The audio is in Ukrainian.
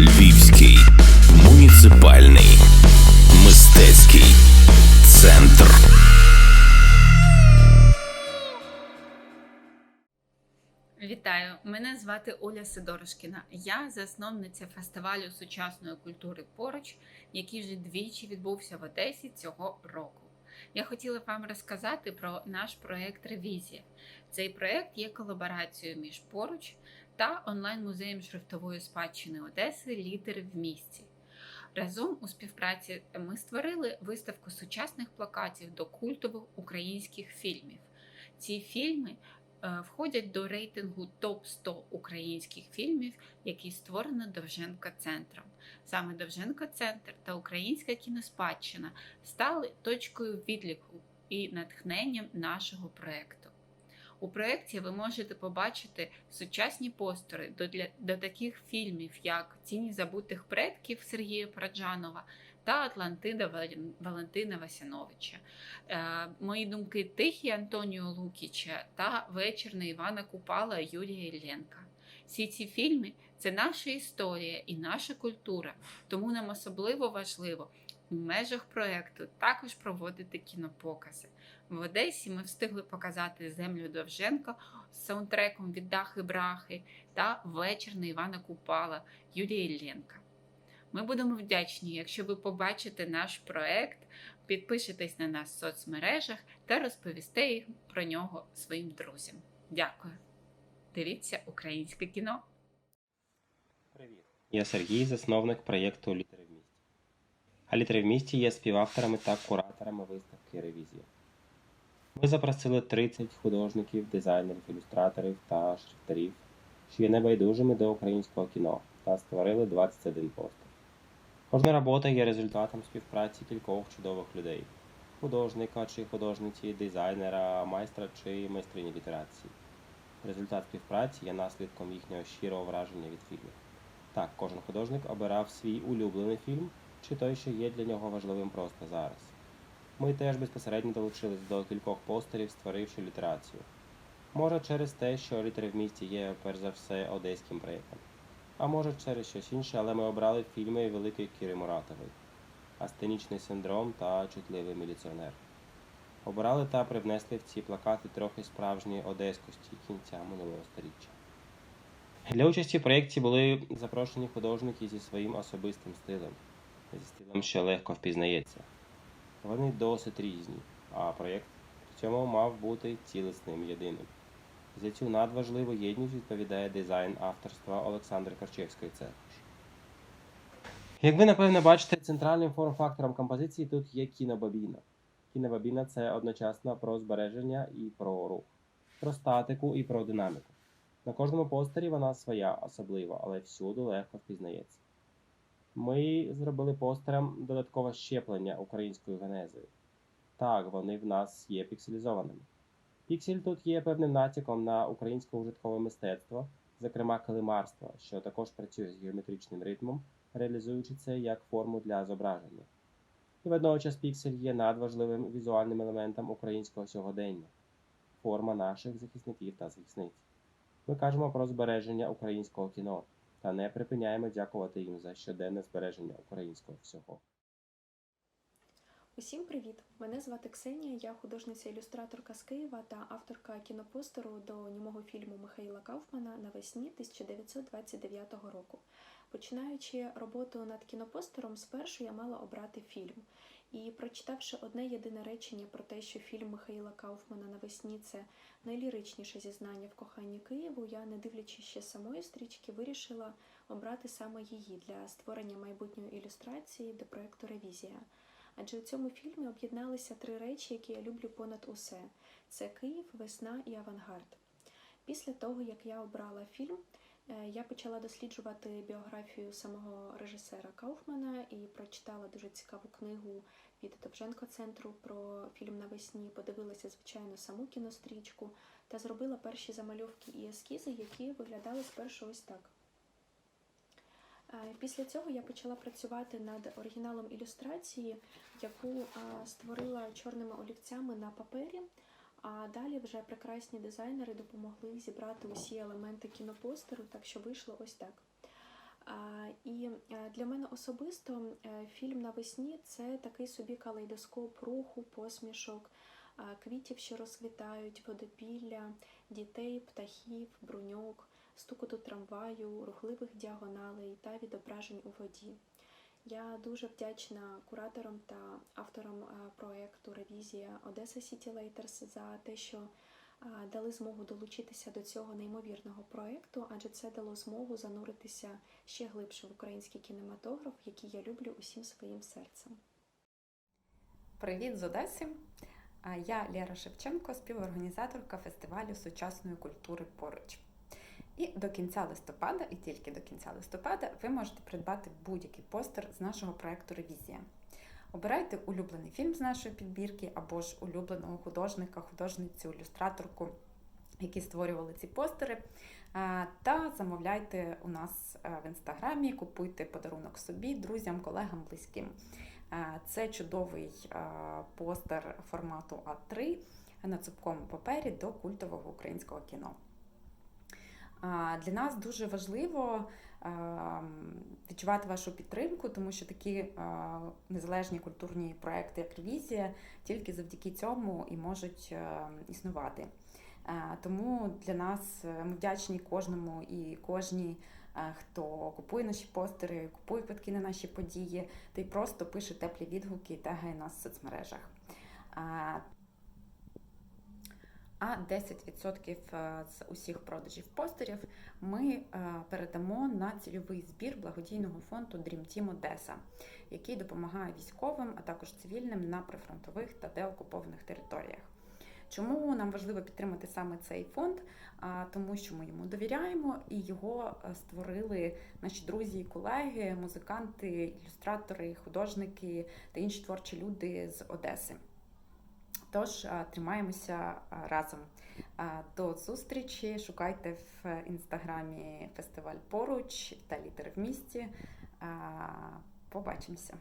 Львівський муніципальний мистецький центр. Вітаю! Мене звати Оля Сидорожкіна. Я засновниця фестивалю сучасної культури поруч, який вже двічі відбувся в Одесі цього року. Я хотіла вам розказати про наш проект Ревізія. Цей проект є колаборацією між поруч та онлайн-музеєм шрифтової спадщини Одеси Лідер в місті. Разом у співпраці ми створили виставку сучасних плакатів до культових українських фільмів. Ці фільми входять до рейтингу топ 100 українських фільмів, який створено Довженко центром. Саме Довженко Центр та українська кіноспадщина стали точкою відліку і натхненням нашого проекту. У проєкті ви можете побачити сучасні постери до, для, до таких фільмів, як Тіні забутих предків Сергія Параджанова та Атлантида Валентина Васяновича. Е, Мої думки тихі Антоніо Лукіча та вечірна Івана Купала Юрія Ілленка. Всі ці фільми це наша історія і наша культура, тому нам особливо важливо у межах проєкту також проводити кінопокази. В Одесі ми встигли показати землю Довженка з саундтреком від Дахи Брахи та вечір на Івана Купала Юрія Ілленка. Ми будемо вдячні, якщо ви побачите наш проект, підпишетесь на нас в соцмережах та розповісте про нього своїм друзям. Дякую. Дивіться українське кіно. Привіт. Я Сергій, засновник проєкту Літери в місті. А літери в місті є співавторами та кураторами виставки Ревізія. Ми запросили 30 художників, дизайнерів, ілюстраторів та шрифтарів, що є небайдужими до українського кіно, та створили 21 постер. Кожна робота є результатом співпраці кількох чудових людей: художника чи художниці, дизайнера, майстра чи майстрині літерації. Результат співпраці є наслідком їхнього щирого враження від фільму. Так, кожен художник обирав свій улюблений фільм чи той, що є для нього важливим просто зараз. Ми теж безпосередньо долучились до кількох постерів, створивши літерацію. Може через те, що літери в місті є перш за все одеським проєктом. А може через щось інше, але ми обрали фільми Великої Кіри Муратової, Астенічний синдром та Чутливий міліціонер. Обрали та привнесли в ці плакати трохи справжньої одеськості кінця минулого століття. Для участі в проєкті були запрошені художники зі своїм особистим стилем, зі стилем, що легко впізнається. Вони досить різні, а проєкт в цьому мав бути цілісним єдиним. За цю надважливу єдність відповідає дизайн авторства Олександри Корчевської також. Як ви напевне бачите, центральним форм-фактором композиції тут є кінобобіна. Кінобобіна це одночасно про збереження і про рух, про статику і про динаміку. На кожному постері вона своя, особлива, але всюди легко впізнається. Ми зробили постерам додаткове щеплення українською генезою. Так, вони в нас є пікселізованими. Піксель тут є певним натяком на українське ужиткове мистецтво, зокрема килимарство, що також працює з геометричним ритмом, реалізуючи це як форму для зображення. І водночас піксель є надважливим візуальним елементом українського сьогодення, форма наших захисників та захисниць. Ми кажемо про збереження українського кіно та не припиняємо дякувати їм за щоденне збереження українського всього. Усім привіт! Мене звати Ксенія, я художниця-ілюстраторка з Києва та авторка кінопостеру до німого фільму Михайла Кауфмана навесні 1929 року. Починаючи роботу над кінопостером, спершу я мала обрати фільм. І прочитавши одне єдине речення про те, що фільм Михайла Кауфмана навесні це найліричніше зізнання в коханні Києву, я, не дивлячись ще самої стрічки, вирішила обрати саме її для створення майбутньої ілюстрації до проекту Ревізія. Адже у цьому фільмі об'єдналися три речі, які я люблю понад усе: це Київ, весна і авангард. Після того, як я обрала фільм, е, я почала досліджувати біографію самого режисера Кауфмана і прочитала дуже цікаву книгу від Довженко центру про фільм навесні. Подивилася, звичайно, саму кінострічку та зробила перші замальовки і ескізи, які виглядали спершу ось так. Після цього я почала працювати над оригіналом ілюстрації, яку створила чорними олівцями на папері. А далі вже прекрасні дизайнери допомогли зібрати усі елементи кінопостеру, так що вийшло ось так. І для мене особисто е, фільм навесні це такий собі калейдоскоп руху, посмішок, квітів, що розквітають, водопілля, дітей, птахів, бруньок, стукоту трамваю, рухливих діагоналей та відображень у воді. Я дуже вдячна кураторам та авторам е, проекту Ревізія Одеса Сіті Лейтерс за те, що е, дали змогу долучитися до цього неймовірного проекту, адже це дало змогу зануритися ще глибше в український кінематограф, який я люблю усім своїм серцем. Привіт з Одеси! Я Лера Шевченко, співорганізаторка фестивалю сучасної культури поруч. І до кінця листопада, і тільки до кінця листопада, ви можете придбати будь-який постер з нашого проекту Ревізія. Обирайте улюблений фільм з нашої підбірки або ж улюбленого художника, художницю, ілюстраторку, які створювали ці постери. Та замовляйте у нас е, в інстаграмі, купуйте подарунок собі, друзям, колегам, близьким. Це чудовий е, постер формату А3 на цупкому папері до культового українського кіно. Для нас дуже важливо е, відчувати вашу підтримку, тому що такі е, незалежні культурні проекти, як ревізія, тільки завдяки цьому і можуть е, існувати. Е, Тому для нас ми вдячні кожному і кожній, хто купує наші постери, купує квитки на наші події, та й просто пише теплі відгуки і тегає нас в соцмережах. А а 10% з усіх продажів постерів ми е, передамо на цільовий збір благодійного фонду Dream Team Одеса, який допомагає військовим, а також цивільним на прифронтових та деокупованих територіях. Чому нам важливо підтримати саме цей фонд? Тому що ми йому довіряємо і його е, створили наші друзі і колеги, музиканти, ілюстратори, художники та інші творчі люди з Одеси. Тож тримаємося разом. До зустрічі. Шукайте в інстаграмі фестиваль поруч та літери в місті. Побачимося.